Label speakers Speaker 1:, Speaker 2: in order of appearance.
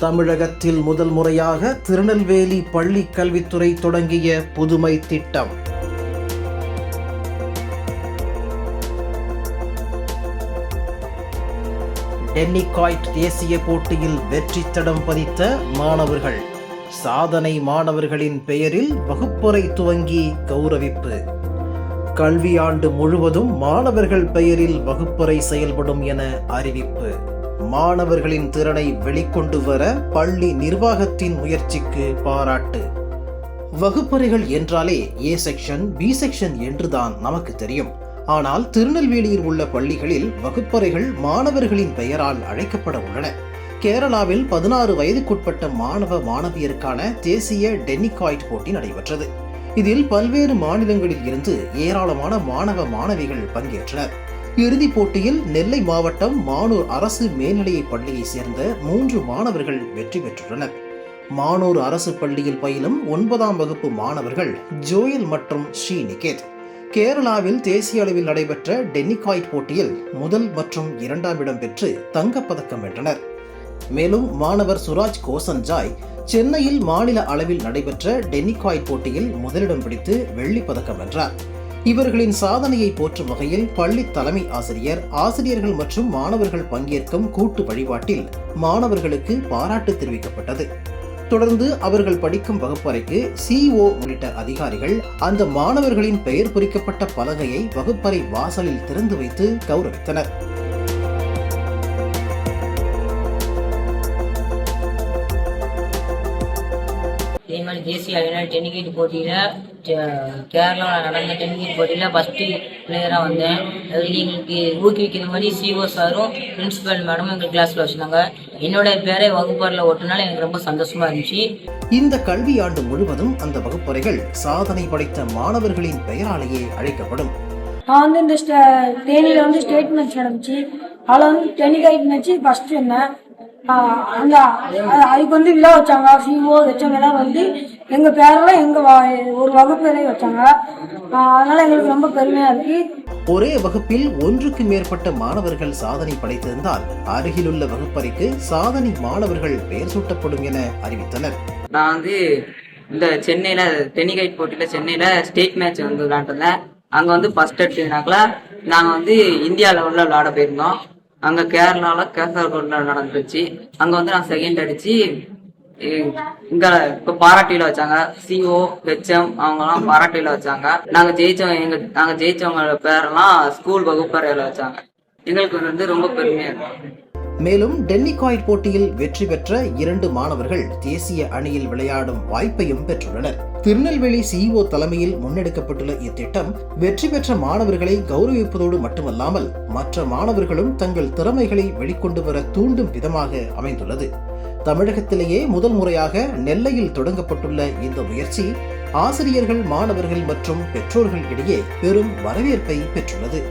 Speaker 1: தமிழகத்தில் முதல் முறையாக திருநெல்வேலி பள்ளி கல்வித்துறை தொடங்கிய புதுமை திட்டம். டென்னிகாய்ட் தேசிய போட்டியில் வெற்றி தடம் பதித்த மாணவர்கள். சாதனை மாணவர்களின் பெயரில் வகுப்பறை துவங்கி கௌரவிப்பு. கல்வியாண்டு முழுவதும் மாணவர்கள் பெயரில் வகுப்பறை செயல்படும் என அறிவிப்பு. மாணவர்களின் திறனை வெளிக்கொண்டு வர பள்ளி நிர்வாகத்தின் முயற்சிக்கு பாராட்டு. வகுப்பறைகள் என்றாலே ஏ செக்ஷன் பி செக்ஷன் என்றுதான் நமக்கு தெரியும். ஆனால் திருநெல்வேலியில் உள்ள பள்ளிகளில் வகுப்பறைகள் மாணவர்களின் பெயரால் அழைக்கப்பட உள்ளன. கேரளாவில் பதினாறு வயதுக்குட்பட்ட மாணவ மாணவியருக்கான தேசிய டென்னிகாய்ட் போட்டி நடைபெற்றது. இதில் பல்வேறு மாநிலங்களில் இருந்து ஏராளமான மாணவ மாணவிகள் பங்கேற்றனர். இறுதிப் போட்டியில் நெல்லை மாவட்டம் மானூர் அரசு மேல்நிலையைப் பள்ளியைச் சேர்ந்த மூன்று மாணவர்கள் வெற்றி பெற்றுள்ளனர். மானூர் அரசு பள்ளியில் பயிலும் ஒன்பதாம் வகுப்பு மாணவர்கள் ஜோயல் மற்றும் ஸ்ரீ நிகேத் கேரளாவில் தேசிய அளவில் நடைபெற்ற டென்னிகாய்ட் போட்டியில் முதல் மற்றும் இரண்டாம் இடம் பெற்று தங்கப்பதக்கம் வென்றனர். மேலும் மாணவர் சுராஜ் கோசன்ஜாய் சென்னையில் மாநில அளவில் நடைபெற்ற டென்னிகாய்ட் போட்டியில் முதலிடம் பிடித்து வெள்ளிப் பதக்கம் வென்றார். இவர்களின் சாதனையை போற்றும் வகையில் பள்ளி தலைமை ஆசிரியர் ஆசிரியர்கள் மற்றும் மாணவர்கள் பங்கேற்கும் கூட்டு வழிபாட்டில் மாணவர்களுக்கு பாராட்டு தெரிவிக்கப்பட்டது. தொடர்ந்து அவர்கள் படிக்கும் வகுப்பறைக்கு சிஓ உள்ளிட்ட அதிகாரிகள் அந்த மாணவர்களின் பெயர் பொறிக்கப்பட்ட பலகையை வகுப்பறை வாசலில் திறந்து வைத்து கௌரவித்தனர்.
Speaker 2: தேசிய அளவில் டென்னிகேட் போட்டியில் கேரளாவில் நடந்த டென்னிகேட் போட்டியில் ஃபஸ்ட்டு பிளேயராக வந்தேன். அதுக்கு எங்களுக்கு ஊக்குவிக்கிற மாதிரி சிஓ சாரும் பிரின்சிபல் மேடமும் எங்கள் கிளாஸில் வச்சுருந்தாங்க. என்னோட பேரை வகுப்பறையில் ஒட்டினால எனக்கு ரொம்ப சந்தோஷமாக இருந்துச்சு.
Speaker 1: இந்த கல்வியாண்டு முழுவதும் அந்த வகுப்பறைகள் சாதனை படைத்த மாணவர்களின் பெயராலேயே அழைக்கப்படும்.
Speaker 3: நான் வந்து இந்த ஸ்டே தேனியில் வந்து ஸ்டேட் மேட்ச் நடந்துச்சு. அதில் வந்து டென்னிகைட் மேட்ச் ஃபஸ்ட்டு இருந்தேன் ஆஹ் அந்த அது- அதுக்கு வந்து விழா வச்சாங்க. சிஓ வச்சவங்க எல்லாம் வந்து எங்கள் பேரெல்லாம் எங்கள் ஒரு வகுப்பேரே வச்சாங்க. அதனால எங்களுக்கு ரொம்ப பெருமையாக இருக்குது
Speaker 1: ஒரே வகுப்பில் ஒன்றுக்கு மேற்பட்ட மாணவர்கள் சாதனை படைத்திருந்தால் அருகிலுள்ள வகுப்பறைக்கு சாதனை மாணவர்கள் பெயர் சூட்டப்படும் என அறிவித்தனர்.
Speaker 4: நான் வந்து இந்த சென்னையில் டென்னிகைட் போட்டியில் சென்னையில் ஸ்டேட் மேட்ச் வந்து விளையாண்டுருந்தேன் அங்கே வந்து ஃபர்ஸ்ட் எடுத்ததுனாக்கல நாங்கள் வந்து இந்தியா லெவலில் விளையாட போயிருந்தோம். அங்கே கேரளாவில் கேசர்கோட்டில் நடந்துச்சு. அங்கே வந்து நான் செகண்ட் அடித்து இங்கே இப்போ பாராட்டியில் வச்சாங்க. சிஓ ஹெச்எம் அவங்கெல்லாம் பாராட்டியில் வச்சாங்க. நாங்கள் ஜெயிச்சவங்க எங்கள் நாங்கள் ஜெயிச்சவங்க பேரெல்லாம் ஸ்கூல் வகுப்பறையில் வச்சாங்க. எங்களுக்கு வந்து ரொம்ப பெருமையாக இருக்கும்
Speaker 1: மேலும் டென்னிகாய்ட் போட்டியில் வெற்றி பெற்ற இரண்டு மாணவர்கள் தேசிய அணியில் விளையாடும் வாய்ப்பையும் பெற்றுள்ளனர். திருநெல்வேலி சிஇஓ தலைமையில் முன்னெடுக்கப்பட்டுள்ள இத்திட்டம் வெற்றி பெற்ற மாணவர்களை கௌரவிப்பதோடு மட்டுமல்லாமல் மற்ற மாணவர்களும் தங்கள் திறமைகளை வெளிக்கொண்டு வர தூண்டும் விதமாக அமைந்துள்ளது. தமிழகத்திலேயே முதல் முறையாக நெல்லையில் தொடங்கப்பட்டுள்ள இந்த முயற்சி ஆசிரியர்கள் மாணவர்கள் மற்றும் பெற்றோர்கள் இடையே பெரும் வரவேற்பை பெற்றுள்ளது.